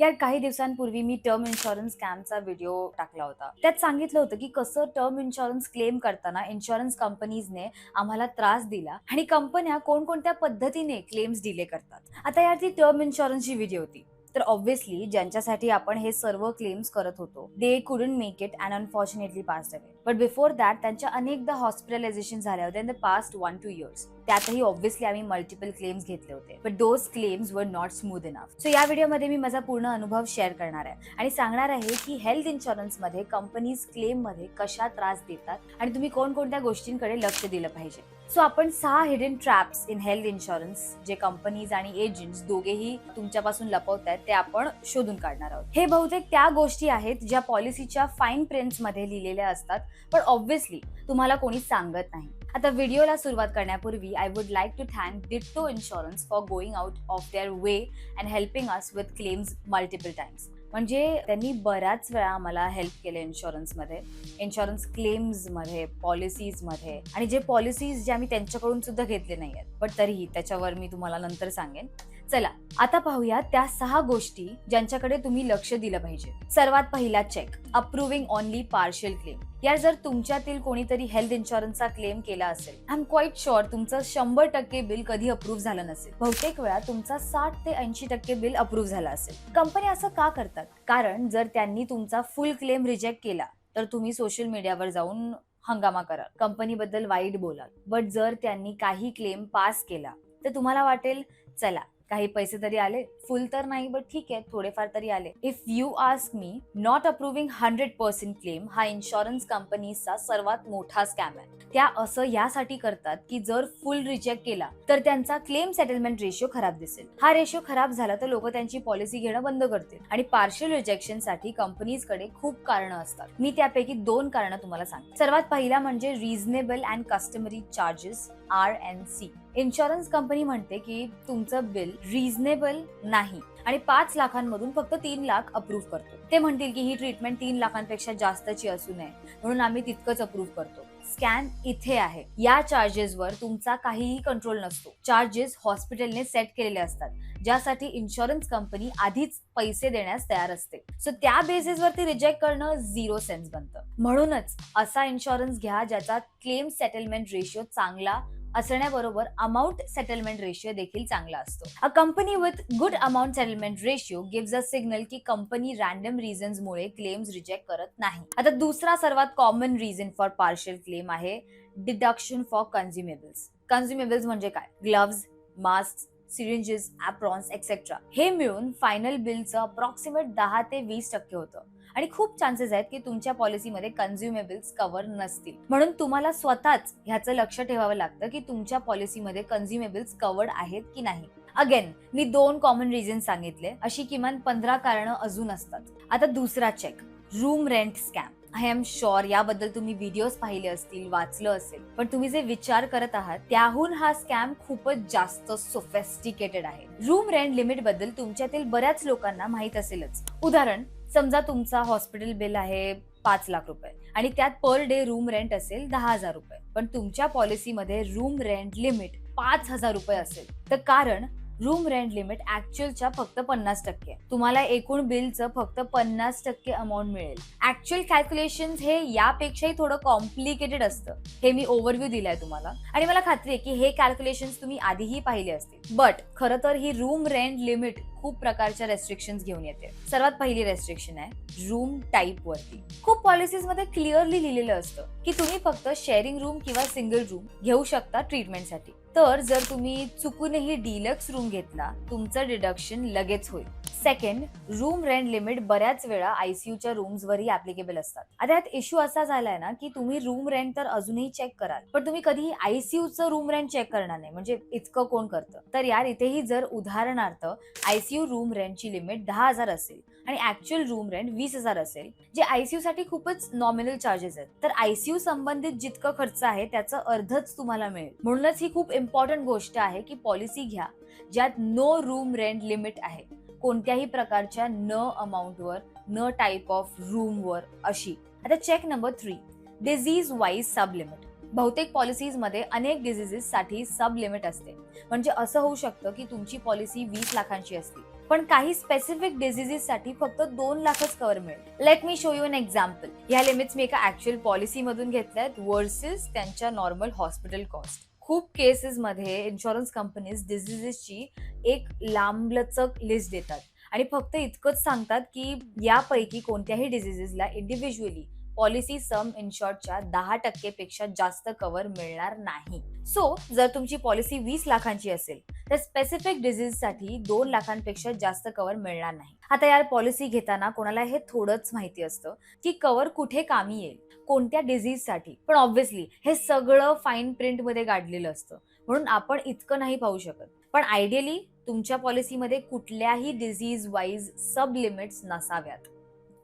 यार काही दिवसांपूर्वी मी टर्म इन्शुरन्स स्कॅमचा व्हिडिओ टाकला होता. त्यात सांगितलं होतं की कसं टर्म इन्शुरन्स क्लेम करताना इन्शुरन्स कंपनीजने आम्हाला त्रास दिला आणि कंपन्या कोणकोणत्या पद्धतीने क्लेम्स डिले करतात. आता यार ती टर्म इन्शुरन्सची व्हिडिओ होती. तर ऑब्व्हियसली ज्यांच्यासाठी आपण हे सर्व क्लेम्स करत होतो they couldn't make it and unfortunately pass away but before that त्यांच्या अनेकदा हॉस्पिटलायझेशन झाल्या होत्या in the past one two years त्यातही ऑब्व्हियसली आम्ही मल्टिपल क्लेम्स घेतले होते. But those claims were not smooth enough so या व्हिडिओमध्ये मी माझा पूर्ण अनुभव शेअर करणार आहे. आणि सांगणार आहे की हेल्थ इन्शुरन्समध्ये कंपनीज क्लेममध्ये कशा त्रास देतात आणि तुम्ही कोणकोणत्या गोष्टींकडे लक्ष दिलं पाहिजे. सो आपण सहा hidden traps in health insurance जे कंपनीज आणि एजंट्स दोघेही तुमच्यापासून लपवत आहेत ते आपण शोधून काढणार आहोत. हे बहुतेक त्या गोष्टी आहेत ज्या पॉलिसीच्या फाईन प्रिंट्समध्ये लिहिलेल्या असतात पण ऑब्व्हियसली तुम्हाला कोणी सांगत नाही. आता व्हिडिओला सुरुवात करण्यापूर्वी I would like to thank Ditto insurance for going out of their way and helping us with claims multiple times म्हणजे त्यांनी बऱ्याच वेळा आम्हाला हेल्प केले इन्शुरन्समध्ये इन्शुरन्स क्लेम्समध्ये पॉलिसीजमध्ये आणि जे पॉलिसीज जे आम्ही त्यांच्याकडून सुद्धा घेतले नाही आहेत बट तरीही त्याच्यावर मी तुम्हाला नंतर सांगेन. चला आता पाहूया त्या सहा गोष्टी ज्यांच्याकडे तुम्ही लक्ष दिलं पाहिजे. सर्वात पहिला check approving only partial claim यार जर तुमच्यातील कोणीतरी हेल्थ इन्शुरन्सचा क्लेम केला असेल आय एम क्वाईट शुअर तुमचं शंभर टक्के बिल कधी अप्रूव्ह झालं नसेल. बहुतेक वेळा तुमचा साठ ते ऐंशी टक्के बिल अप्रूव्ह झाला असेल. कंपनी असं का करतात? कारण जर त्यांनी तुमचा फुल क्लेम रिजेक्ट केला तर तुम्ही सोशल मीडियावर जाऊन हंगामा कराल. कंपनीबद्दल वाईट बोलाल. बट जर त्यांनी काही क्लेम पास केला तर तुम्हाला वाटेल चला काही पैसे तरी आले फुल तर नाही बट ठीक आहे थोडेफार तरी आले. If you ask me not approving hundred percent claim हा इन्शुरन्स कंपनीचा सर्वात मोठा स्कॅम आहे. त्या असं यासाठी करतात की जर फुल रिजेक्ट केला तर त्यांचा क्लेम सेटलमेंट रेशिओ खराब दिसेल. हा रेशिओ खराब झाला तर लोक त्यांची पॉलिसी घेणं बंद करतील. आणि पार्शियल रिजेक्शनसाठी कंपनीजकडे खूप कारण असतात. मी त्यापैकी दोन कारण तुम्हाला सांगते. सर्वात पहिला म्हणजे reasonable and customary charges R N C insurance company म्हणते की तुमचं बिल रिझनेबल नाही आणि पाच लाखांमधून फक्त तीन लाख अप्रूव्ह करतो. ते म्हणतील की ही ट्रीटमेंट तीन लाखांपेक्षा जास्तची असू नये म्हणून आम्ही तितकंच अप्रूव्ह करतो. स्कॅन इथे आहे. या चार्जेसवर तुमचा काहीही कंट्रोल नसतो. चार्जेस हॉस्पिटलने सेट केलेले असतात ज्यासाठी इन्शुरन्स कंपनी आधीच पैसे देण्यास तयार असते. सो त्या बेसिसवरती रिजेक्ट करणं झिरो सेन्स बनतं. म्हणूनच असा इन्शुरन्स घ्या ज्याचा क्लेम सेटलमेंट रेशिओ चांगला असण्याबरोबर अमाऊंट सेटलमेंट रेशिओ देखील चांगला असतो. A company with good amount settlement ratio gives a signal की कंपनी रॅन्डम रिझन्स मुळे क्लेम्स रिजेक्ट करत नाही. आता दुसरा सर्वात common reason for partial claim आहे डिडक्शन फॉर कन्झ्युमेबल्स कन्झ्युमेबल्स म्हणजे काय? Gloves mask syringes aprons etcetera हे मिळून फायनल बिलचं अप्रॉक्सिमेट दहा ते वीस टक्के होतं. आणि खूप चान्सेस आहेत की तुमच्या पॉलिसीमध्ये कन्झ्युमेबल्स कव्हर नसतील. म्हणून तुम्हाला स्वतःच ह्याचं लक्ष ठेवावं लागतं की तुमच्या पॉलिसीमध्ये कन्झ्युमेबल्स कवर्ड आहेत की नाही. अगेन मी दोन कॉमन रिझन सांगितले. अशी किमान पंधरा कारणं अजून असतात. आता दुसरा check room rent scam I am sure याबद्दल तुम्ही व्हिडिओज पाहिले असतील वाचलं असेल. पण तुम्ही जे विचार करत आहात त्याहून हा स्कॅम खूपच जास्त सोफेस्टिकेटेड आहे. रूम रेंट लिमिटबद्दल तुमच्यातील बऱ्याच लोकांना माहीत असेलच. उदाहरण समजा तुमचा हॉस्पिटल बिल आहे पाच लाख रुपये आणि त्यात पर डे रूम रेंट असेल दहा हजार रुपये. पण तुमच्या पॉलिसीमध्ये रूम रेंट लिमिट पाच हजार रुपये असेल. तर कारण रूम रेंट लिमिट ऍक्च्युअलच्या फक्त पन्नास टक्के. तुम्हाला एकूण बिलचं फक्त पन्नास टक्के अमाऊंट मिळेल. ऍक्च्युअल कॅल्क्युलेशन हे यापेक्षाही थोडं कॉम्प्लिकेटेड असतं. हे मी ओव्हरव्ह्यू दिलाय तुम्हाला. आणि मला खात्री आहे की हे कॅल्क्युलेशन तुम्ही आधीही पाहिले असतील. बट खरं तर ही रूम रेंट लिमिट खूप प्रकारच्या रेस्ट्रिक्शन घेऊन येते. सर्वात पहिली रेस्ट्रिक्शन आहे रूम टाईप वरती. खूप पॉलिसीजमध्ये क्लिअरली लिहिलेलं असतं की तुम्ही फक्त शेअरिंग रूम किंवा सिंगल रूम घेऊ शकता ट्रीटमेंटसाठी तर जर तुम्ही चुकूनही डिलक्स रूम घेतला तुमचं डिडक्शन लगेच होईल. सेकंड रूम रेंट लिमिट बऱ्याच वेळा आयसीयूच्या रूम्स वरही ऍप्लिकेबल असतात. आता यात इश्यू असा झालाय ना की तुम्ही रूम रेंट तर अजूनही चेक कराल पण तुम्ही कधीही आयसीयूचं रूम रेंट चेक करणार नाही. म्हणजे इतकं कोण करतं? तर यार इथेही जर उदाहरणार्थ आयसीयू रूम रेंटची लिमिट दहा हजार असेल आणि ऍक्च्युअल रूम रेंट वीस हजार असेल जे आयसीयू साठी खूपच नॉमिनल चार्जेस आहेत. तर आयसीयू संबंधित जितकं खर्च आहे त्याचं अर्धच तुम्हाला मिळेल. म्हणूनच ही खूप इम्पॉर्टंट गोष्ट आहे की पॉलिसी घ्या ज्यात नो रूम रेंट लिमिट आहे. कोणत्याही प्रकारच्या न अमाऊंटवर न टाईप ऑफ रूमवर अशी. आता check number three disease wise sub limit बहुतेक पॉलिसीजमध्ये अनेक डिझिजेस साठी सब लिमिट असते. म्हणजे असं होऊ शकतं की तुमची पॉलिसी वीस लाखांची असते. पण काही स्पेसिफिक डिझिजेस साठी फक्त दोन लाखच कव्हर मिळेल. Let me show you an example ह्या लिमिट्स मी एका ऍक्च्युअल पॉलिसी मधून घेतल्यात वर्सेस त्यांच्या नॉर्मल हॉस्पिटल कॉस्ट खूप केसेसमध्ये इन्शुरन्स कंपनीज डिझिजेसची एक लांबलचक लिस्ट देतात. आणि फक्त इतकंच सांगतात की यापैकी कोणत्याही डिझिजेसला इंडिव्हिज्युअली पॉलिसी सम इन्शॉर्टच्या दहा टक्केपेक्षा जास्त कव्हर मिळणार नाही. सो जर तुमची पॉलिसी वीस लाखांची असेल तर स्पेसिफिक डिझीजसाठी दोन लाखांपेक्षा जास्त कव्हर मिळणार नाही. आता यार पॉलिसी घेताना कोणाला हे थोडंच माहिती असतं की कव्हर कुठे कामी येईल कोणत्या डिझीजसाठी पण ऑब्व्हियसली हे सगळं फाईन प्रिंटमध्ये गाडलेलं असतं म्हणून आपण इतकं नाही पाहू शकत. पण आयडियली तुमच्या पॉलिसीमध्ये कुठल्याही डिझीज वाईज सब लिमिट्स नसाव्यात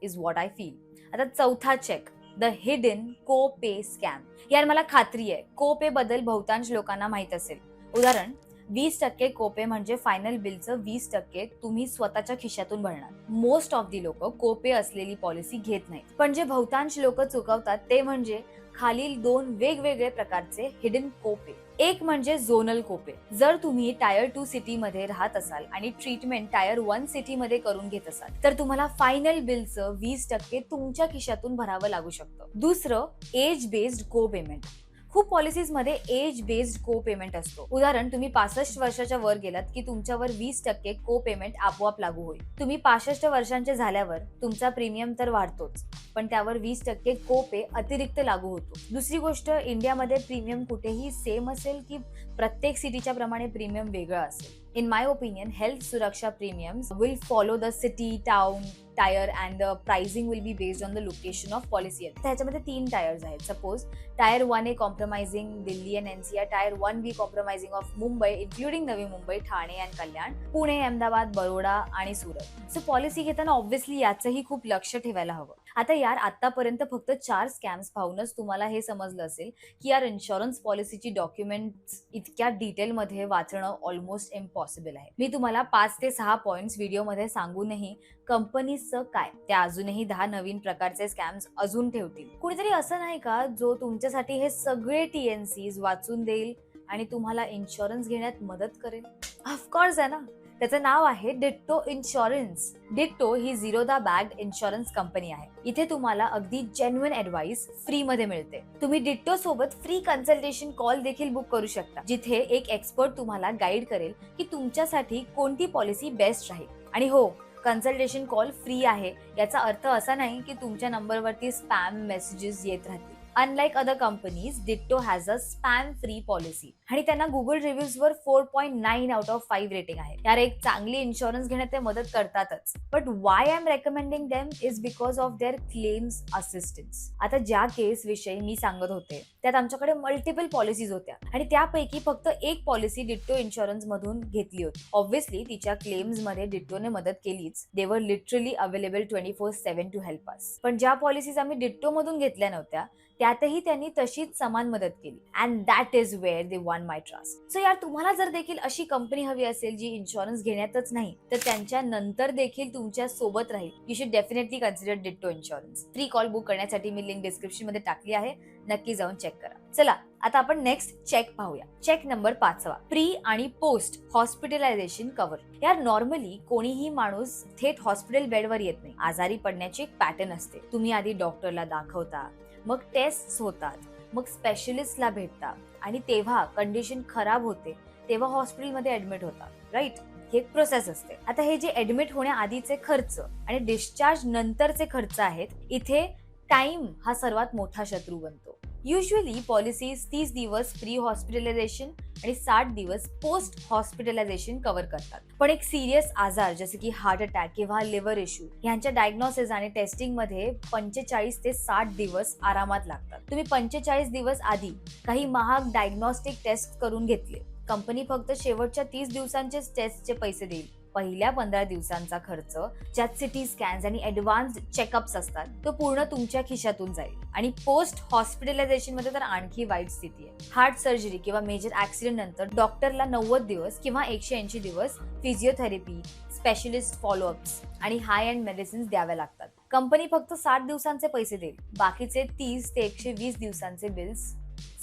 इज वॉट आय फील आता चौथा चेक द हिडन को पे स्कॅम यार मला खात्री आहे. को पे बद्दल बहुतांश लोकांना माहीत असेल. उदाहरण वीस टक्के कोपे म्हणजे फायनल बिलचं वीस टक्के तुम्ही स्वतःच्या खिशातून भरणार. मोस्ट ऑफ दी लोक कोपे असलेली पॉलिसी घेत नाहीत. पण जे बहुतांश लोक चुकवतात ते म्हणजे खालील दोन वेगवेगळे प्रकारचे हिडन कोपे एक म्हणजे झोनल कोपे. जर तुम्ही टायर टू सिटी मध्ये राहत असाल आणि ट्रीटमेंट टायर वन सिटी मध्ये करून घेत असाल तर तुम्हाला फायनल बिलचं वीस टक्के तुमच्या खिशातून भरावं लागू शकतं. दुसरं एज बेस्ड को पेमेंट खूप पॉलिसीजमध्ये एज बेस्ड को पेमेंट असतो. उदाहरण तुम्ही पासष्ट वर्षाच्या वर गेलात की तुमच्यावर वीस टक्के को पेमेंट आपोआप लागू होईल. तुम्ही पासष्ट वर्षांचे झाल्यावर तुमचा प्रीमियम तर वाढतोच पण त्यावर वीस टक्के को पे अतिरिक्त लागू होतो. दुसरी गोष्ट इंडियामध्ये प्रीमियम कुठेही सेम असेल की प्रत्येक सिटीच्या प्रमाणे प्रीमियम वेगळं असेल. In my opinion health Suraksha premiums will follow the city town tier and the pricing will be based on the location of policy त्याच्यामध्ये तीन टायर्स आहेत. Suppose tier one A compromising Delhi and NCR tier one B compromising of Mumbai including Navi Mumbai Thane and Kalyan Pune Ahmedabad Baroda आणि Surat. So policy घेताना obviously याचंही खूप लक्ष ठेवायला हवं. आता यार आतापर्यंत फक्त चार स्कॅम्स पाहूनच तुम्हाला हे समजलं असेल की यार इन्शुरन्स पॉलिसीची डॉक्युमेंट्स इतक्या डिटेलमध्ये वाचणं ऑलमोस्ट इम्पॉसिबल आहे. मी तुम्हाला पाच ते सहा पॉईंट्स व्हिडिओमध्ये सांगूनही कंपनीचं काय त्या अजूनही दहा नवीन प्रकारचे स्कॅम्स अजून ठेवतील. कुणीतरी असं नाही का जो तुमच्यासाठी हे सगळे टी एन वाचून देईल आणि तुम्हाला इन्शुरन्स घेण्यात मदत करेल? ऑफकोर्स आहे ना. त्याचं नाव आहे डिट्टो इन्शुरन्स. डिट्टो ही झिरोदा बॅग इन्शुरन्स कंपनी आहे. इथे तुम्हाला अगदी जेन्युन ऍडवाइस फ्री मध्ये मिळते. तुम्ही डिट्टो सोबत फ्री कन्सल्टेशन कॉल देखील बुक करू शकता जिथे एक एक्सपर्ट तुम्हाला गाईड करेल की तुमच्यासाठी कोणती पॉलिसी बेस्ट राहील. आणि हो कन्सल्टेशन कॉल फ्री आहे. याचा अर्थ असा नाही की तुमच्या नंबरवरती स्पॅम मेसेजेस येत राहतील. Unlike other companies Ditto has a spam free policy आणि त्यांना गुगल रिव्ह्यूज वर four point nine out of five rating आहे. यार एक चांगली इन्शुरन्स घेण्यात ते मदत करतातच. But why I am recommending them is because of their claims assistance आता ज्या केस विषयी मी सांगत होते त्यात आमच्याकडे मल्टिपल पॉलिसीज होत्या. आणि त्यापैकी फक्त एक पॉलिसी डिट्टो इन्शुरन्स मधून घेतली होती. ऑब्व्हियसली तिच्या क्लेम्समध्ये डिट्टोने मदत केलीच. They're literally available twenty four seven to help us पण ज्या पॉलिसीज आम्ही डिट्टो मधून घेतल्या नव्हत्या त्यातही त्यांनी तशीच समान मदत केली. And that is where they won my trust so यार तुम्हाला जर देखील अशी कंपनी हवी असेल जी इन्शुरन्स घेण्यातच नाही तर त्यांच्या नंतर देखील तुमच्यासोबत राहील. You should definitely consider Ditto insurance free call book करण्यासाठी मी लिंक डिस्क्रिप्शनमध्ये टाकली आहे. नक्की जाऊन चेक करा. चला आता आपण नेक्स्ट चेक पाहूया. चेक नंबर पाचवा. प्री आणि पोस्ट हॉस्पिटलायझेशन कव्हर यार नॉर्मली कोणीही माणूस थेट हॉस्पिटल बेडवर येत नाही. आजारी पडण्याची एक पॅटर्न असते. तुम्ही आधी डॉक्टरला दाखवता. मग टेस्ट होतात. मग स्पेशलिस्टला भेटतात. आणि तेव्हा कंडिशन खराब होते तेव्हा हॉस्पिटलमध्ये ऍडमिट होतात. राईट ही एक प्रोसेस असते. आता हे जे ऍडमिट होण्याआधीचे खर्च आणि डिस्चार्ज नंतरचे खर्च आहेत इथे टाइम हा सर्वात मोठा शत्रू बनतो. युजली पॉलिसीज तीस दिवस प्री हॉस्पिटलायझेशन आणि साठ दिवस पोस्ट हॉस्पिटलायझेशन कव्हर करतात. पण एक सिरियस आजार जसे की हार्ट अटॅक किंवा लिव्हर इश्यू यांच्या डायग्नोसिस आणि टेस्टिंगमध्ये पंचेचाळीस ते साठ दिवस आरामात लागतात. तुम्ही पंचेचाळीस दिवस आधी काही महाग डायग्नोस्टिक टेस्ट करून घेतले. कंपनी फक्त शेवटच्या तीस दिवसांचेच टेस्टचे पैसे देईल. पहिल्या पंधरा दिवसांचा खर्च ज्यात सिटी स्कॅन्स आणि ऍडव्हान्स चेकअप्स असतात तो पूर्ण तुमच्या खिशातून जाईल. आणि पोस्ट हॉस्पिटलायझेशनमध्ये तर आणखी वाईट स्थिती आहे. हार्ट सर्जरी किंवा मेजर ऍक्सिडेंट नंतर डॉक्टरला नव्वद दिवस किंवा एकशे ऐंशी दिवस फिजिओथेरपी स्पेशलिस्ट फॉलोअप्स आणि हाय अँड मेडिसिन्स द्याव्या लागतात. कंपनी फक्त साठ दिवसांचे पैसे देईल. बाकीचे तीस ते एकशे वीस दिवसांचे bills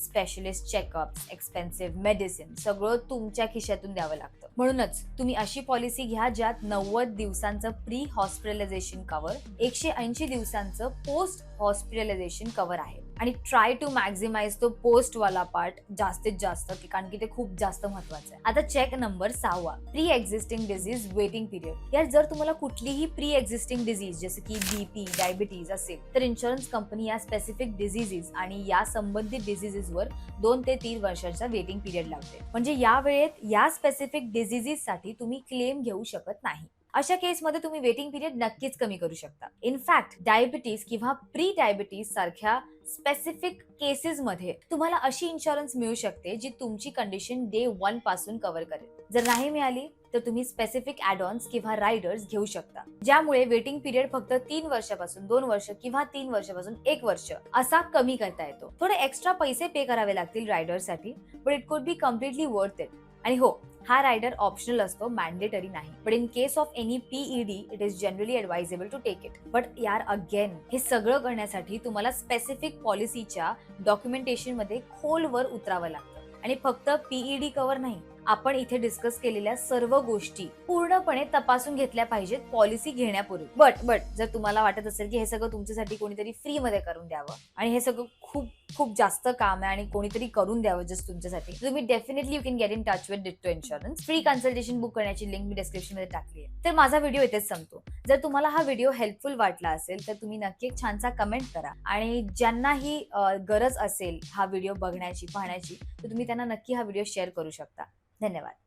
specialist checkups expensive medicine सगळं तुमच्या खिशातून द्यावं लागतं. म्हणूनच तुम्ही अशी पॉलिसी घ्या ज्यात नव्वद दिवसांचं प्री हॉस्पिटलायझेशन कव्हर एकशे ऐंशी दिवसांचं पोस्ट हॉस्पिटलायझेशन कव्हर आहे. आणि ट्राय टू मॅक्झिमाइज तो पोस्ट वाला पार्ट जास्तीत जास्त की- कारण की ते खूप जास्त महत्वाचं आहे. आता चेक नंबर सहावा. Pre existing disease waiting period यार जर तुम्हाला कुठलीही प्री एक्झिस्टिंग डिझीज जसं की बीपी डायबिटीज असेल तर इन्शुरन्स कंपनी या स्पेसिफिक डिझीजेस आणि या संबंधित डिझीजेसवर दोन ते तीन वर्षांचा वेटिंग पिरियड लावते. म्हणजे या वेळेत या स्पेसिफिक डिझीजेससाठी तुम्ही क्लेम घेऊ शकत नाही. अशा केसमध्ये तुम्ही वेटिंग पिरियड नक्कीच कमी करू शकता. इनफॅक्ट डायबिटीज किंवा प्री डायबिटीज सारख्या स्पेसिफिक केसेसमध्ये तुम्हाला अशी इन्शुरन्स मिळू शकते जी तुमची कंडिशन डे वनपासून कव्हर करेल. जर नाही मिळाली तर तुम्ही स्पेसिफिक ऍडॉन्स किंवा रायडर्स घेऊ शकता. ज्यामुळे वेटिंग पिरियड फक्त तीन वर्षापासून दोन वर्ष किंवा तीन वर्षापासून एक वर्ष असा कमी करता येतो. थोडे एक्स्ट्रा पैसे पे करावे लागतील रायडर्ससाठी but it could be completely worth it आणि हो हा रायडर ऑप्शनल असतो मॅन्डेटरी नाही. But in case of any PED it is generally advisable to take it but यार अगेन हे सगळं करण्यासाठी तुम्हाला स्पेसिफिक पॉलिसीच्या डॉक्युमेंटेशनमध्ये खोलवर उतरावं लागतं. आणि फक्त पीईडी कव्हर नाही आपण इथे डिस्कस केलेल्या सर्व गोष्टी पूर्णपणे तपासून घेतल्या पाहिजेत पॉलिसी घेण्यापूर्वी. बट बट जर तुम्हाला वाटत असेल की हे सगळं तुमच्यासाठी कोणीतरी फ्री मध्ये करून द्यावं आणि हे सगळं खूप खूप जास्त काम आहे आणि कोणीतरी करून द्यावं जस्ट तुमच्यासाठी तुम्ही definitely you can get in touch with Ditto insurance free consultation book करण्याची लिंक मी डिस्क्रिप्शनमध्ये टाकली आहे. तर माझा व्हिडिओ इथेच संपतो. जर तुम्हाला हा व्हिडिओ हेल्पफुल वाटला असेल तर तुम्ही नक्की एक छानसा कमेंट करा. आणि ज्यांनाही ही गरज असेल हा व्हिडिओ बघण्याची पाहण्याची तर तुम्ही त्यांना नक्की हा व्हिडिओ शेअर करू शकता. धन्यवाद